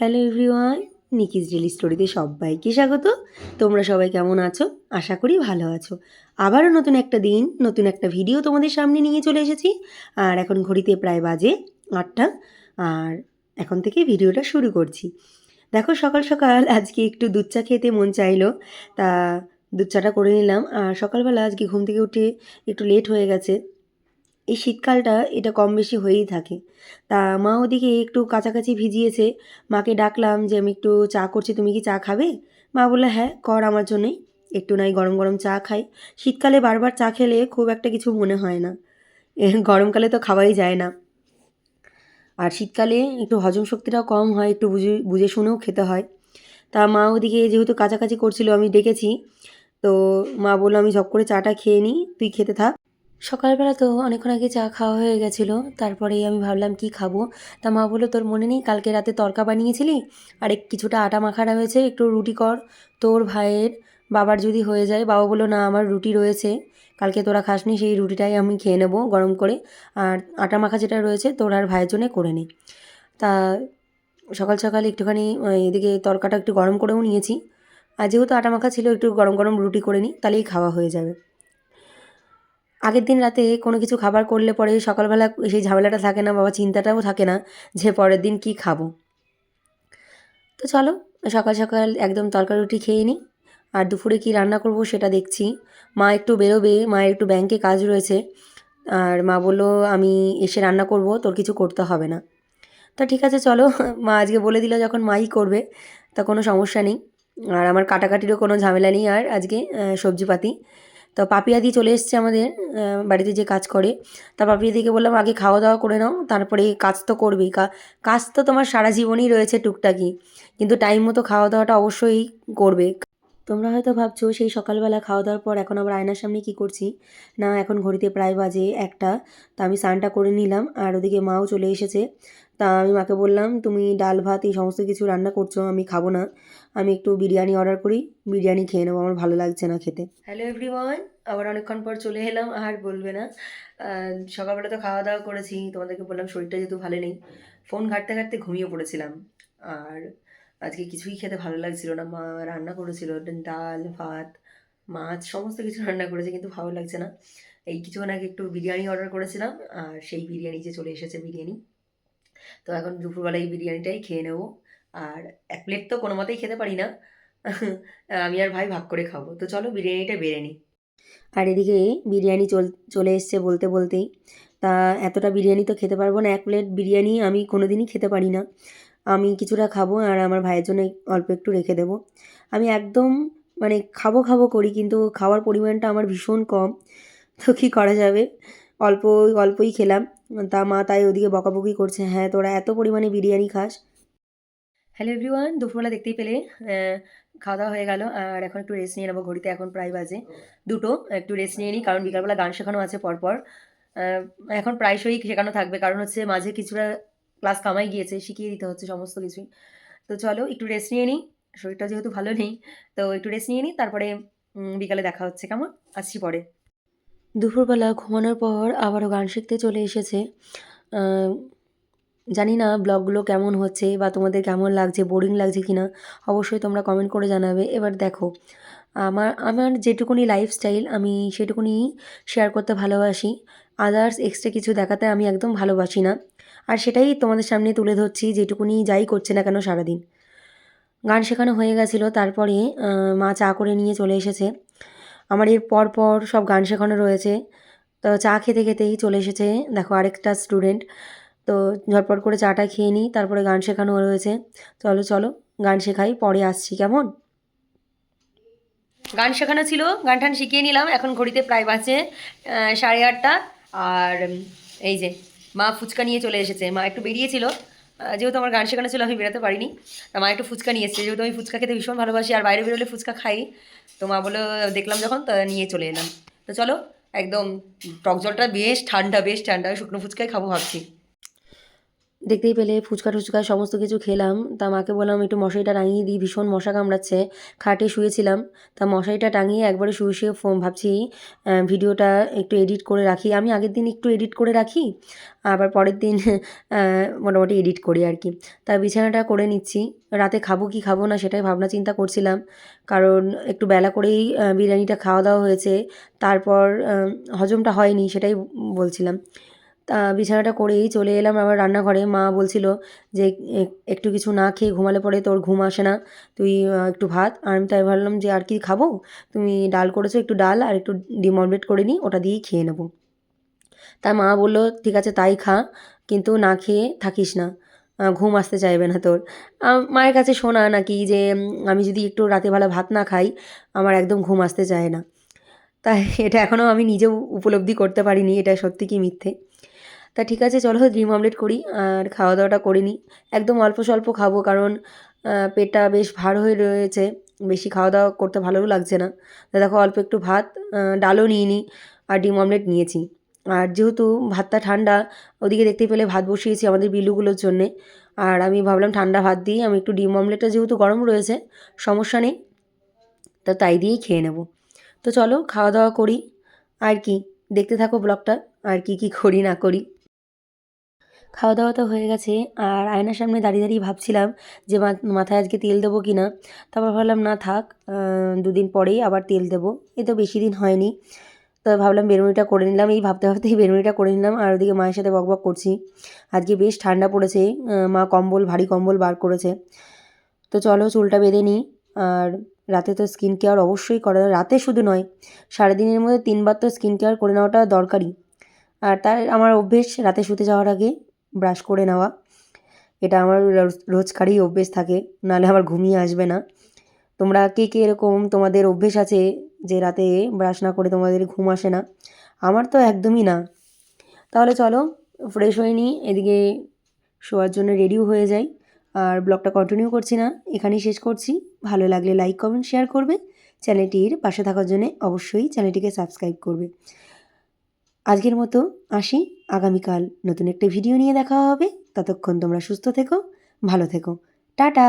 Hello everyone, নিকিস daily স্টোরিতে সবাইকে স্বাগত। তোমরা সবাই কেমন আছো? আশা করি ভালো আছো। আবারও নতুন একটা দিন, নতুন একটা ভিডিও তোমাদের সামনে নিয়ে চলে এসেছি। আর এখন ঘড়িতে প্রায় বাজে আটটা। আর এখন থেকে ভিডিওটা শুরু করছি। দেখো, সকাল সকাল আজকে একটু দুধ চা খেতে মন চাইলো। তা দুধ চাটা করে নিলাম। আর সকালবেলা আজকে ঘুম থেকে উঠে একটু লেট হয়ে গেছে। এই শীতকালটা এটা কম বেশি হয়েই থাকে। তা মা ওদিকে একটু কাছাকাছি ভিজিয়েছে। মাকে ডাকলাম যে, আমি একটু চা করছি, তুমি কি চা খাবে? মা বলল হ্যাঁ কর আমার জন্যই। একটু নাই, গরম গরম চা খাই। শীতকালে বারবার চা খেলে খুব একটা কিছু মনে হয় না। গরমকালে তো খাওয়াই যায় না। আর শীতকালে একটু হজম শক্তিটাও কম হয়, একটু বুঝে বুঝে শুনেও খেতে হয়। তা মা ওদিকে যেহেতু কাছাকাছি করছিল, আমি ডেকেছি। তো মা বলল, আমি ঝপ করে চাটা খেয়ে নিই, তুই খেতে থাক। সকালবেলা তো অনেকক্ষণ আগে চা খাওয়া হয়ে গেছিল তারপরেই আমি ভাবলাম কি খাব? তা মা বলল, তোর মনে নেই কালকে রাতে তরকা বানিয়েছিলি? আর কিছুটা আটা মাখা রয়েছে একটু রুটি কর। তোর ভাইয়ের বাবার যদি হয়ে যায়, বাবা বলল, না, আমার রুটি রয়েছে। কালকে তোরা খাসনি, সেই রুটিটাই আমি খেয়ে নেব গরম করে। আর আটা মাখা যেটা রয়েছে, তোর আর ভাইয়ের জন্য করে নে। তা সকাল সকাল একটুখানি এদিকে তরকাটা একটু গরম করেও নিয়েছি। আর যেহেতু আটা মাখা ছিল, একটু গরম গরম রুটি করে নিই তাহলেই খাওয়া হয়ে যাবে। আগের দিন রাতে কোনো কিছু খাবার করলে পরে সকালবেলা সেই ঝামেলাটা থাকে না, বাবা চিন্তাটাও থাকে না যে পরের দিন কি খাব। তো চলো, সকাল সকাল একদম তরকারি রুটি খেয়ে নিই। আর দুপুরে কি রান্না করব সেটা দেখছি। মা একটু বেরোবে মায়ের একটু ব্যাংকে কাজ রয়েছে। আর মা বলল, আমি এসে রান্না করব, তোর কিছু করতে হবে না। তা ঠিক আছে, চলো। মা আজকে বলে দিল যখন মাই করবে, তা কোনো সমস্যা নেই। আর আমার কাটাকাটিরও কোনো ঝামেলা নেই আর আজকে সবজিপাতি। তো পাপিয়াদি চলে এসছে আমাদের বাড়িতে যে কাজ করে। তা পাপিয়াদিকে বললাম, আগে খাওয়া দাওয়া করে নাও, তারপরে কাজ তো করবেই। কাজ তো তোমার সারা জীবনই রয়েছে টুকটাকি। কিন্তু টাইম মতো খাওয়া দাওয়াটা অবশ্যই করবে। তোমরা হয়তো ভাবছ সেই সকালবেলা খাওয়া দাওয়ার পর এখন আবার আয়নার সামনে কি করছি? না, এখন ঘড়িতে প্রায় বাজে একটা। তা আমি স্নানটা করে নিলাম আর ওদিকে মাও চলে এসেছে। তা আমি মাকে বললাম, তুমি ডাল, ভাত এই সমস্ত কিছু রান্না করছ, আমি খাব না। আমি একটু বিরিয়ানি অর্ডার করি, বিরিয়ানি খেয়ে নেব, আমার ভালো লাগছে না খেতে। হ্যালো এভরিওয়ান আবার অনেকক্ষণ পর চলে এলাম, আর বলবে না। সকালবেলা তো খাওয়া দাওয়া করেছি, তোমাদেরকে বললাম শরীরটা যেহেতু ভালো নেই, ফোন ঘাঁটতে ঘাঁটতে ঘুমিয়ে পড়েছিলাম। আর আজকে কিছুই খেতে ভালো লাগছিল না। মা রান্না করেছিল ডাল, ভাত, মাছ, সমস্ত কিছু রান্না করেছে কিন্তু ভালো লাগছে না। এই কিছুক্ষণ আগে একটু বিরিয়ানি অর্ডার করেছিলাম, আর সেই বিরিয়ানি যে চলে এসেছে বিরিয়ানি। তো এখন দুপুরবেলা এই বিরিয়ানিটাই খেয়ে নেব। আর এক প্লেট তো কোনো মতেই খেতে পারি না। আমি আর ভাই ভাগ করে খাব। তো চলো বিরিয়ানিটা বেড়ে নিই। আর এদিকে বিরিয়ানি চল, চলে এসছে বলতে বলতেই। তা এতটা বিরিয়ানি তো খেতে পারব না। এক প্লেট বিরিয়ানি আমি কোনো দিনই খেতে পারি না। আমি কিছুটা খাব আর আমার ভাইয়ের জন্য অল্প একটু রেখে দেবো। আমি একদম মানে খাব খাব করি, কিন্তু খাওয়ার পরিমাণটা আমার ভীষণ কম। তো কী করা যাবে? অল্প, অল্পই খেলাম। তা মা তাই ওদিকে বকাবকি করছে হ্যাঁ তোরা এত পরিমাণে বিরিয়ানি খাস? হ্যালো এভরিওয়ান দুপুরবেলা দেখতেই পেলে খাওয়া দাওয়া হয়ে গেল। আর এখন একটু রেস্ট নিয়ে নেব, ঘড়িতে এখন প্রায় বাজে দুটো। একটু রেস্ট নিয়ে নিই, কারণ বিকালবেলা গান শেখানো আছে পরপর। এখন প্রায়শই শেখানো থাকবে, কারণ হচ্ছে মাঝে কিছুটা ক্লাস কামাই গিয়েছে, শিখিয়ে দিতে হচ্ছে সমস্ত কিছুই। তো চলো একটু রেস্ট নিয়ে নিই। শরীরটা যেহেতু ভালো নেই, তো একটু রেস্ট নিয়ে নিই, তারপরে বিকালে দেখা হচ্ছে, কেমন? আসছি পরে। দুপুরবেলা ঘুমানোর পর আবারও গান শিখতে চলে এসেছে। জানি না ব্লগগুলো কেমন হচ্ছে বা তোমাদের কেমন লাগছে বোরিং লাগছে কি না অবশ্যই তোমরা কমেন্ট করে জানাবে। এবার দেখো, আমার আমার যেটুকুনি লাইফস্টাইল আমি সেটুকুনি শেয়ার করতে ভালোবাসি। আদার্স এক্সট্রা কিছু দেখাতে আমি একদম ভালোবাসি না। আর সেটাই তোমাদের সামনে তুলে ধরছি, যেটুকুনি যাই করছে না কেন সারাদিন। গান শেখানো হয়ে গেছিল, তারপরে মা চা করে নিয়ে চলে এসেছে। আমার এর পর পর সব গান শেখানো রয়েছে। তো চা খেতে খেতেই চলে এসেছে। দেখো আরেকটা স্টুডেন্ট। তো ঝটপট করে চাটা খেয়ে নিই, তারপরে গান শেখানো রয়েছে। চলো চলো, গান শেখাই, পরে আসছি, কেমন? গান শেখানো ছিল, গান টান শিখিয়ে নিলাম, এখন ঘড়িতে প্রায় বাজে সাড়ে আটটা। আর, এই যে মা ফুচকা নিয়ে চলে এসেছে। মা একটু বেরিয়েছিল। যেহেতু আমার গান শেখানো ছিল, আমি বেরোতে পারিনি। তা মা একটু ফুচকা নিয়ে এসেছে। যেহেতু আমি ফুচকা খেতে ভীষণ ভালোবাসি, আর বাইরে বেরোলে ফুচকা খাই। তো মা বলে দেখলাম যখন, তা নিয়ে চলে এলাম। তো চলো, একদম টক জলটা বেশ ঠান্ডা বেশ ঠান্ডা। শুকনো ফুচকাই খাব ভাবছি। দেখতেই পেলে ফুচকা টুচকা সমস্ত কিছু খেলাম। তা মাকে বললাম, একটু মশারিটা টাঙিয়ে দিই, ভীষণ মশা কামড়াচ্ছে। খাটে শুয়েছিলাম। তা মশারিটা টাঙিয়ে একবারে শুয়ে শুয়ে ফোন ভাবছি ভিডিওটা একটু এডিট করে রাখি। আমি আগের দিন একটু এডিট করে রাখি, আবার পরের দিন মোটামুটি এডিট করি আর কি। তা বিছানাটা করে নিচ্ছি। রাতে খাব কি খাব না সেটাই ভাবনা চিন্তা করছিলাম। কারণ একটু বেলা করেই বিরিয়ানিটা খাওয়া দাওয়া হয়েছে। তারপর হজমটা হয়নি সেটাই বলছিলাম। তা বিছানাটা করেই চলে এলাম আবার রান্নাঘরে। মা বলছিল যে একটু কিছু না খেয়ে ঘুমালে পরে তোর ঘুম আসে না। তুই একটু ভাত। আর আমি তাই ভাবলাম যে, আর কি খাব? তুমি ডাল করেছ, একটু ডাল আর একটু ডিম করে নিই, ওটা দিয়েই খেয়ে নেব। তা মা বলল, ঠিক আছে, তাই খা, কিন্তু না খেয়ে থাকিস না। ঘুম আসতে চাইবে না তোর। মায়ের কাছে শোনা নাকি যে, আমি যদি একটু রাতেবেলা ভাত না খাই, আমার একদম ঘুম আসতে চায় না। তাই এটা এখনও আমি নিজেও উপলব্ধি করতে পারিনি, এটা সত্যি কি মিথ্যে? তা ঠিক আছে, চলো ডিম অমলেট করি, আর খাওয়া দাওয়াটা করে নিই। একদম অল্প স্বল্প খাব, কারণ পেটটা বেশ ভার হয়ে রয়েছে। বেশি খাওয়া দাওয়া করতে ভালোও লাগছে না। তা দেখো, অল্প একটু ভাত ডালও নিয়ে নিই, আর ডিম অমলেট নিয়েছি। আর যেহেতু ভাতটা ঠান্ডা, ওদিকে দেখতে পেলে ভাত বসিয়েছি আমাদের বিলুগুলোর জন্যে। আর আমি ভাবলাম ঠান্ডা ভাত দিয়ে আমি একটু ডিম অমলেটটা যেহেতু গরম রয়েছে, সমস্যা নেই। তা তাই দিয়েই খেয়ে নেব। তো চলো খাওয়া দাওয়া করি। আর কি, দেখতে থাকো ব্লগটা, আর কি কি করি না করি। খাওয়া দাওয়া তো হয়ে গেছে। আর আয়নার সামনে দাঁড়িয়ে দাঁড়িয়ে ভাবছিলাম যে মাথায় আজকে তেল দেবো কি না তারপর ভাবলাম, না থাক দুদিন পরেই আবার তেল দেবো। এ তো বেশি দিন হয়নি। তো ভাবলাম বেরুনিটা করে নিলাম। এই ভাবতে ভাবতেই বেরুনিটা করে নিলাম। আর ওদিকে মায়ের সাথে বকবক করছি। আজকে বেশ ঠান্ডা পড়েছে। মা কম্বল, ভারী কম্বল বার করেছে। তো চলো চুলটা বেঁধে নিই। আর রাতে তো স্কিন কেয়ার অবশ্যই করা, রাতে শুধু নয়, সারাদিনের মধ্যে তিনবার তো স্কিন কেয়ার করে নেওয়াটা দরকারি আর তার, আমার অভ্যেস রাতে শুতে যাওয়ার আগে ব্রাশ করে নেওয়া। এটা আমার রোজ- রোজকারই অভ্যেস থাকে নাহলে আমার ঘুমিয়ে আসবে না। তোমরা কে কে এরকম তোমাদের অভ্যেস আছে যে রাতে ব্রাশ না করে তোমাদের ঘুম আসে না? আমার তো একদমই না। তাহলে চলো ফ্রেশ হয়ে নিই, এদিকে শোয়ার জন্য রেডিও হয়ে যাই। আর ব্লগটা কন্টিনিউ করছি না, এখানেই শেষ করছি। ভালো লাগলে লাইক কমেন্ট শেয়ার করবে। চ্যানেলটির পাশে থাকার জন্য অবশ্যই চ্যানেলটিকে সাবস্ক্রাইব করবে। আজকের মতো আসি। আগামীকাল নতুন একটা ভিডিও নিয়ে দেখা হবে। ততক্ষণ তোমরা সুস্থ থেকো ভালো থেকো। টাটা!